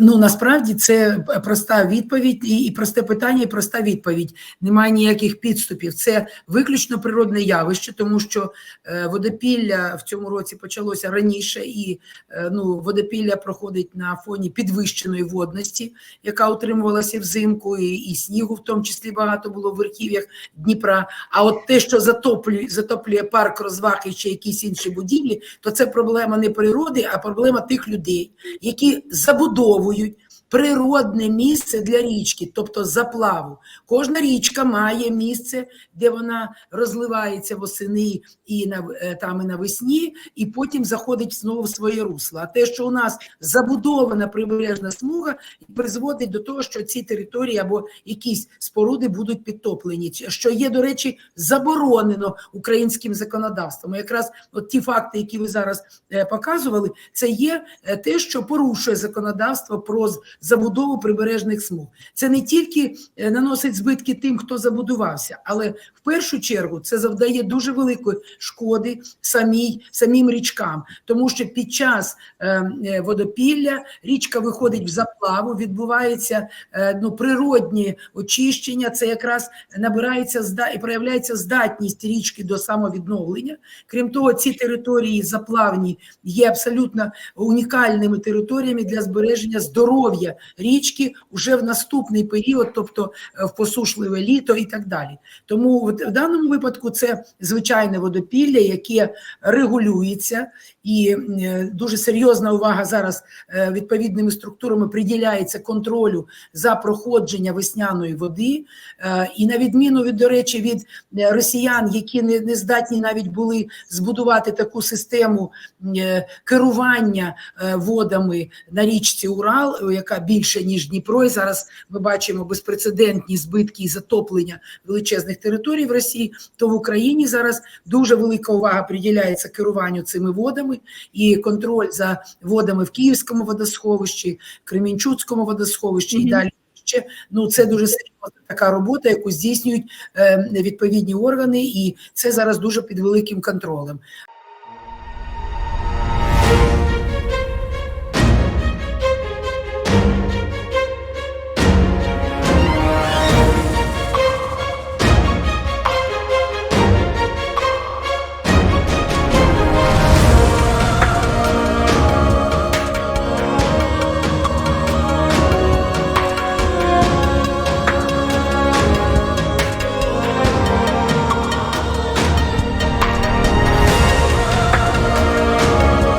Ну насправді це проста відповідь і, і просте питання, і проста відповідь. Немає ніяких підступів. Це виключно природне явище, тому що е, водопілля в цьому році почалося раніше, і е, ну, водопілля проходить на фоні підвищеної водності, яка утримувалася взимку, і, і снігу, в тому числі багато було в верхів'ях Дніпра. А от те, що затоплює, затоплює парк розваг і ще якісь інші будівлі, то це проблема не природи, а проблема тих людей, які забудовують hogy, природне місце для річки, тобто заплаву. Кожна річка має місце, де вона розливається восени і на е, там і навесні, і потім заходить знову в своє русло. А те, що у нас забудована прибережна смуга, призводить до того, що ці території або якісь споруди будуть підтоплені, що є, до речі, заборонено українським законодавством. Якраз от ті факти, які ви зараз е, показували, це є е, те, що порушує законодавство про забудову прибережних смуг. Це не тільки е, наносить збитки тим, хто забудувався, але в першу чергу це завдає дуже великої шкоди самій самим річкам, тому що під час е, е, водопілля річка виходить в заплаву, відбувається ну, природні очищення. Це якраз набирається і проявляється здатність річки до самовідновлення. Крім того, ці території заплавні є абсолютно унікальними територіями для збереження здоров'я річки вже в наступний період, тобто е, в посушливе літо і так далі. Тому в даному випадку це звичайне водопілля, яке регулюється, і е, дуже серйозна увага зараз е, відповідними структурами приділяється контролю за проходження весняної води. І на відміну від, до речі, від росіян, які не, не здатні навіть були збудувати таку систему керування водами на річці Урал, е, більше ніж Дніпро. І зараз ми бачимо безпрецедентні збитки і затоплення величезних територій в Росії. То в Україні зараз дуже велика увага приділяється керуванню цими водами і контроль за водами в Київському водосховищі, Кремінчуцькому водосховищі і далі. Ще ну це дуже серйозна така робота, яку здійснюють е, відповідні органи, і це зараз дуже під великим контролем.